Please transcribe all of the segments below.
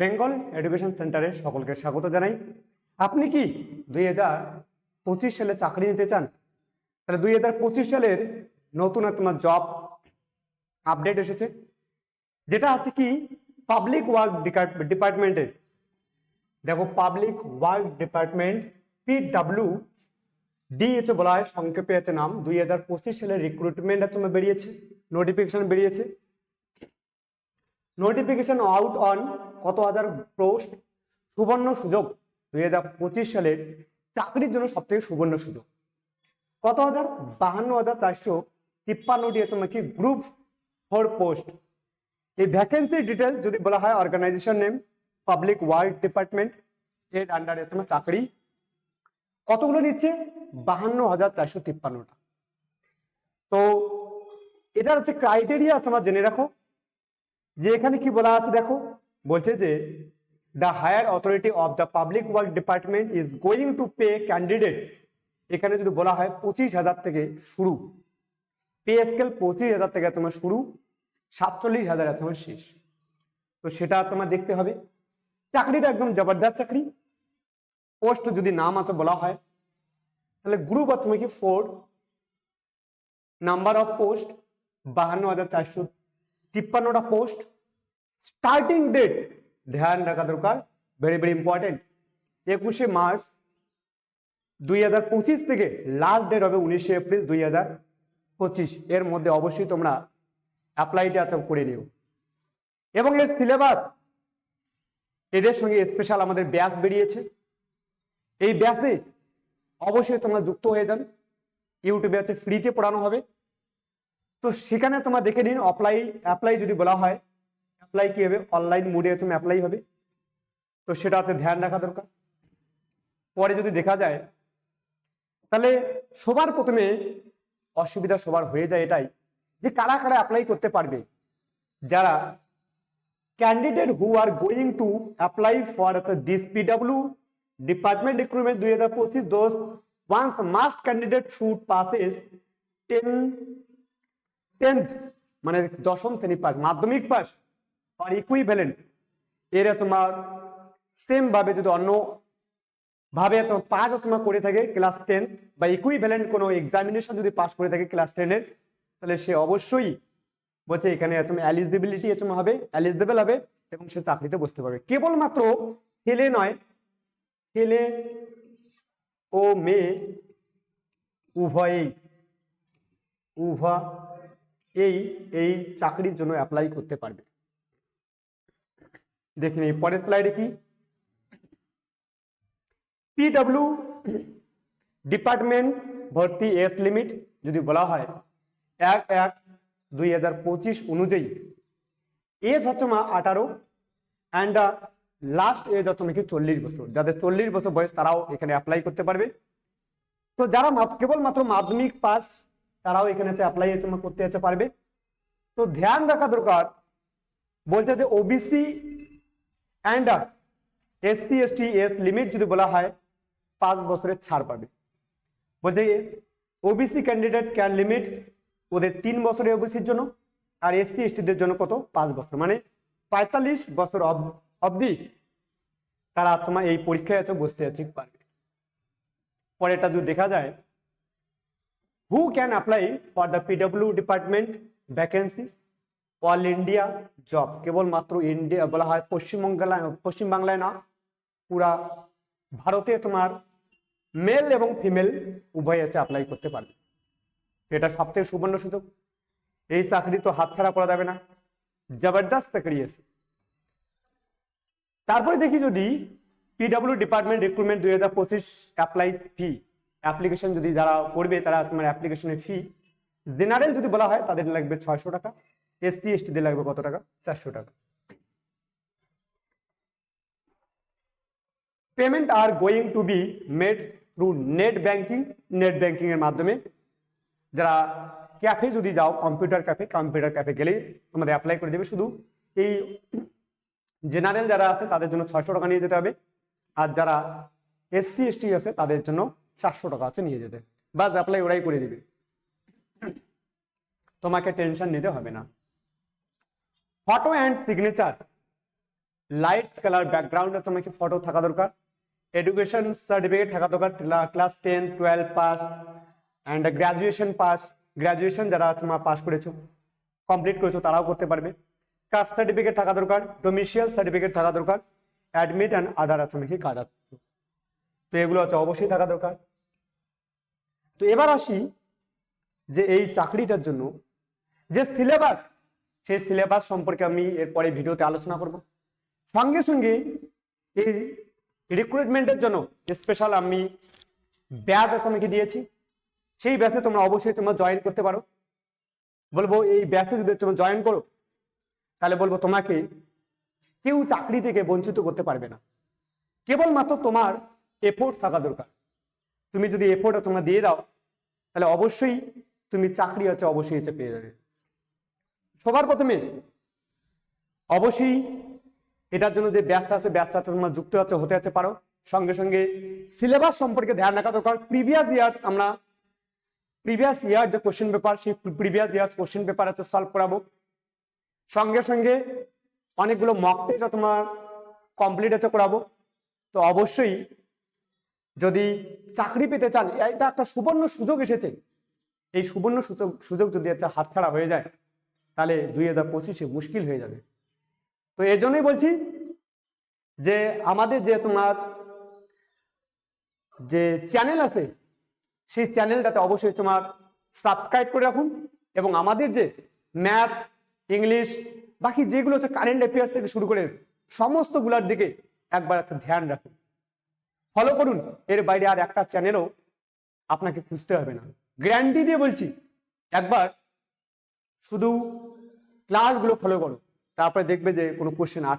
Bengal education সেন্টারে সকলকে স্বাগত জানাই। আপনি কি দুই হাজার পঁচিশ সালে চাকরি নিতে চান? তাহলে দুই হাজার পঁচিশ সালের নতুন তোমার জব আপডেট এসেছে, যেটা আছে কি পাবলিক ওয়ার্ক ডিপার্টমেন্টের দেখো public work department PWD DHO বলা হয়, সংক্ষেপে আছে নাম। দুই হাজার পঁচিশ সালের রিক্রুটমেন্ট তোমার বেরিয়েছে নোটিফিকেশন বেরিয়েছে। নোটিফিকেশন আউট অন কত হাজার পোস্ট সুবর্ণ সুযোগ? দুই হাজার পঁচিশ সালের চাকরির জন্য সব থেকে সুবর্ণ সুযোগ। কত হাজার? বাহান্ন হাজার চারশো তিপ্পান্নটি তোমার কি গ্রুপ ফোর পোস্ট এই ভ্যাকেন্সি ডিটেলস যদি বলা হয় organisation name public work department এর আন্ডারে তোমার চাকরি। কতগুলো নিচ্ছে? বাহান্ন হাজার চারশো তিপ্পান্নটা। তো এটার হচ্ছে ক্রাইটেরিয়া তোমার জেনে রাখো। যে এখানে কি বলা আছে দেখো বলছে যে the higher authority of the public work department is going to pay candidate এখানে যদি বলা হয় পঁচিশ হাজার থেকে শুরু। পে স্কেল পঁচিশ হাজার থেকে তোমার শুরু, সাতচল্লিশ হাজার তোমার শেষ। তো সেটা তোমার দেখতে হবে। চাকরিটা একদম জবরদস্ত চাকরি। পোস্ট যদি নাম আছে বলা হয়, তাহলে গ্রুপ আছে তোমার কি ফোর নাম্বার অফ পোস্ট বাহান্ন হাজার চারশো তিপ্পান্নটা পোস্ট স্টার্টিং ডেট ধ্যান রাখা দরকার ভেরি ভেরি ইম্পর্টেন্ট একুশে মার্চ দুই হাজার পঁচিশ থেকে লাস্ট ডেট হবে উনিশে এপ্রিল দুই হাজার পঁচিশ এর মধ্যে অবশ্যই তোমরা অ্যাপ্লাইটা করে নিও। এবং এর সিলেবাস এদের সঙ্গে স্পেশাল আমাদের ব্যাচ বেরিয়েছে। এই ব্যাচে অবশ্যই তোমরা যুক্ত হয়ে যান ইউটিউবে আছে ফ্রিতে পড়ানো হবে। তো সেখানে তোমার দেখে নিন অ্যাপ্লাই অ্যাপ্লাই যদি বলা হয় অ্যাপ্লাই কি হবে? অনলাইন মোডে তুমি অ্যাপ্লাই হবে। তো সেটাতে ধ্যান রাখা দরকার। পরে যদি দেখা যায়, তাহলে সবার প্রথমে অসুবিধা সবার হয়ে যায় এটাই যে কারা কারা অ্যাপ্লাই করতে পারবে। যারা candidate who are going to apply for this PWD department recruitment দুই হাজার পঁচিশ those ones must candidate should passes ten tenth মানে দশম শ্রেণি পাস মাধ্যমিক পাস আর ইকুইভ্যালেন্ট এরা তোমার সেম ভাবে যদি অন্য ভাবে তোমার পাস তোমার করে থাকে ক্লাস টেন বা ইকুইভ্যালেন্ট কোনো এক্সামিনেশন যদি পাস করে থাকে ক্লাস টেনের তাহলে সে অবশ্যই বলছে এখানে তোমার এলিজিবিলিটি তোমার হবে এলিজিবল হবে, এবং সে চাকরিতে বসতে পারবে। কেবলমাত্র ছেলে নয়, ছেলে ও মেয়ে উভয়েই উভয় এই এই চাকরির জন্য অ্যাপ্লাই করতে পারবে। দেখে নিই। পরের স্লাইডে কি? পিডব্লিউ ডিপার্টমেন্ট ভর্তি এজ লিমিট যদি বলা হয়, এক এক দুই হাজার পঁচিশ অনুযায়ী। এজ হচ্ছে মা আঠারো অ্যান্ড লাস্ট এজ হচ্ছে নাকি চল্লিশ বছর। যাদের চল্লিশ বছর বয়স তারাও এখানে অ্যাপ্লাই করতে পারবে। তো যারা কেবলমাত্র মাধ্যমিক পাস তারাও এখানে অ্যাপ্লাই করতে যেতে পারবে। তো ধ্যান রাখা দরকার। বলছে যে OBC and SC ST age limit যদি বলা হয়, পাঁচ বছরের ছাড় পাবে। বলছে ওবিসি ক্যান্ডিডেট ক্যান লিমিট ওদের তিন বছরের ওবিসির জন্য, আর এসটি এসটিদের জন্য কত? পাঁচ বছর। মানে পঁয়তাল্লিশ বছর অব- অবধি তারা তোমার এই পরীক্ষায় আছে, বসতে আছে, পারবে। পরেরটা যদি দেখা যায় who can apply for the PWD department vacancy all India job কেবলমাত্র ইন্ডিয়া বলা হয়। পশ্চিমবাংলায় পশ্চিমবাংলায় না, পুরা ভারতে তোমার মেল এবং ফিমেল উভয় আছে অ্যাপ্লাই করতে পারবে। এটা সব থেকে সুবর্ণ সুযোগ। এই চাকরি তো হাতছাড়া করা যাবে না। জবরদস্ত চাকরি আছে। তারপরে দেখি যদি পিডব্লিউ ডিপার্টমেন্ট রিক্রুটমেন্ট দুই হাজার পঁচিশ অ্যাপ্লাই ফি অ্যাপ্লিকেশন যদি যারা করবে, তারা তোমার অ্যাপ্লিকেশনের ফি জেনারেল যদি বলা হয়, তাদের লাগবে ছয়শো টাকা। এসসি এসটিদের লাগবে কত টাকা? চারশো টাকা। Payment are going to be made through net banking net banking এর মাধ্যমে। যারা ক্যাফে যদি যাও কম্পিউটার ক্যাফে কম্পিউটার ক্যাফে গেলেই তোমাদের অ্যাপ্লাই করে দেবে। শুধু এই জেনারেল যারা আছে, তাদের জন্য ছয়শো টাকা নিয়ে যেতে হবে। আর যারা এসসি এসটি আছে, তাদের জন্য চারশো টাকা আছে নিয়ে যেতে। বাস অ্যাপ্লাই ওরাই করে দিবে। তোমাকে টেনশন নিতে হবে না। Photo and signature light colour ব্যাকগ্রাউন্ডে তোমাকে ফটো থাকা দরকার? এডুকেশন সার্টিফিকেট থাকা দরকার class ten twelve pass and graduation pass graduation যারা তোমার পাস করেছ কমপ্লিট করেছ, তারাও করতে পারবে। কাস্ট সার্টিফিকেট থাকা দরকার ডোমিসিয়াল সার্টিফিকেট থাকা দরকার অ্যাডমিট অ্যান্ড আধার তোমাকে কার্ড তো এগুলো হচ্ছে অবশ্যই থাকা দরকার। তো এবার আসি যে এই চাকরিটার জন্য যে সিলেবাস সেই সিলেবাস সম্পর্কে আমি এরপরে ভিডিওতে আলোচনা করব। সঙ্গে সঙ্গে এই রিক্রুটমেন্টের জন্য স্পেশাল আমি ব্যাচ তোমাকে দিয়েছি। সেই ব্যাচে তোমরা অবশ্যই তোমরা জয়েন করতে পারো। বলব এই ব্যাচে যদি তোমরা জয়েন করো, তাহলে বলব তোমাকে কেউ চাকরি থেকে বঞ্চিত করতে পারবে না। কেবলমাত্র তোমার এফোর্ট থাকা দরকার। তুমি যদি এফোর্ট তোমরা দিয়ে দাও, তাহলে অবশ্যই তুমি চাকরি হচ্ছে অবশ্যই হচ্ছে পেয়ে যাবে। সবার প্রথমে অবশ্যই এটার জন্য যে ব্যাচটা আছে ব্যাচটাতে তোমরা যুক্ত হচ্ছে হতে হচ্ছে পারো। সঙ্গে সঙ্গে সিলেবাস সম্পর্কে ধ্যান রাখা দরকার। প্রিভিয়াস ইয়ার্স আমরা প্রিভিয়াস ইয়ার যে কোশ্চেন পেপার সেই প্রিভিয়াস ইয়ার্স কোশ্চেন পেপার হচ্ছে সলভ করাবো। সঙ্গে সঙ্গে অনেকগুলো মক টেস্ট তোমার কমপ্লিট হচ্ছে করাবো। তো অবশ্যই যদি চাকরি পেতে চান, এটা একটা সুবর্ণ সুযোগ এসেছে। এই সুবর্ণ সুযোগ সুযোগ যদি একটা হাতছাড়া হয়ে যায় তাহলে দুই হাজার পঁচিশে মুশকিল হয়ে যাবে। তো এই জন্যই বলছি যে আমাদের যে তোমার যে চ্যানেল আছে, সেই চ্যানেলটাতে অবশ্যই তোমার সাবস্ক্রাইব করে রাখুন এবং আমাদের যে ম্যাথ ইংলিশ বাকি যেগুলো হচ্ছে কারেন্ট অ্যাফেয়ার্স থেকে শুরু করে সমস্তগুলোর দিকে একবার একটা ধ্যান রাখুন। ফলো করুন, এর বাইরে আর একটা চ্যানেলও আপনাকে খুঁজতে হবে না। গ্যারান্টি দিয়ে বলছি, একবার শুধু ক্লাসগুলো ফলো করো, তারপরে দেখবে যে কোনো কোশ্চেন আর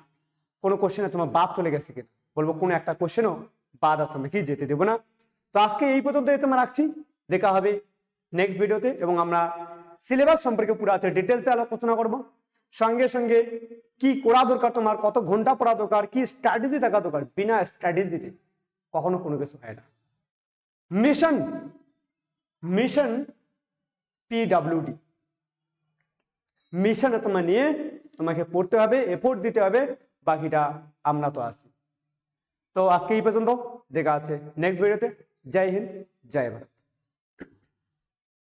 কোনো কোশ্চেনে তোমার বাদ চলে গেছে কিনা। বলব কোনো একটা কোশ্চেনও বাদ আর তোমাকে যেতে দেবো না। তো আজকে এই পর্যন্ত তোমার রাখছি। দেখা হবে নেক্সট ভিডিওতে এবং আমরা সিলেবাস সম্পর্কে পুরো আছে ডিটেলসে আলোচনা করব। সঙ্গে সঙ্গে কি করা দরকার তোমার, কত ঘণ্টা পড়া দরকার, কি স্ট্র্যাটেজি থাকা দরকার, বিনা স্ট্র্যাটেজিতে কখনো কোনো কিছু হয় না। মিশন মিশন পিডাব্লিউডি মিশনে তোমার নিয়ে তোমাকে পড়তে হবে এফোর্ট দিতে হবে, বাকিটা আমরা তো আছি। তো আজকে এই পর্যন্ত, দেখা আছে নেক্সট ভিডিওতে জয় হিন্দ, জয় ভারত।